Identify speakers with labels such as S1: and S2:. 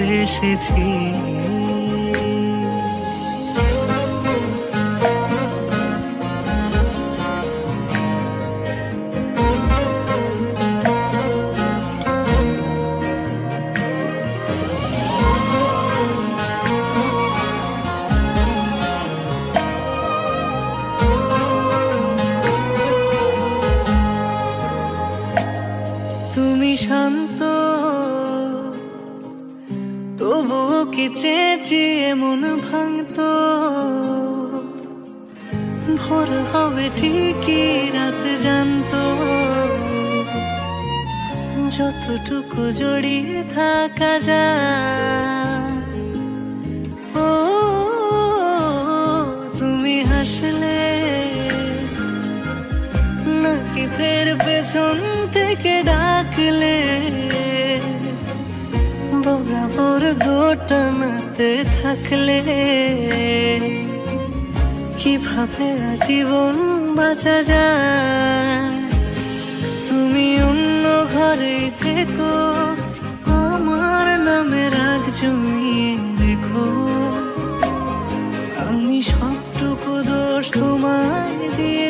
S1: ভালোবেসেছি তুমি শান্ত তবুও কি চেয়েছি মন ভাঙতো? ভোর হবে ঠিকই, রাত জানতো। যতটুকু জড়িয়ে থাকা যায়। ও, তুমি হাসলে নাকি ফের পেছন থেকে ডাকলে? বরাবর দোটানাতে থাকলে কীভাবে আজীবন বাঁচা যায়? তুমি অন্য ঘরে থেকো, আমার নামে রাগ জমিয়ে রেখো। আমি সবটুকু দোষ তোমায় দিয়ে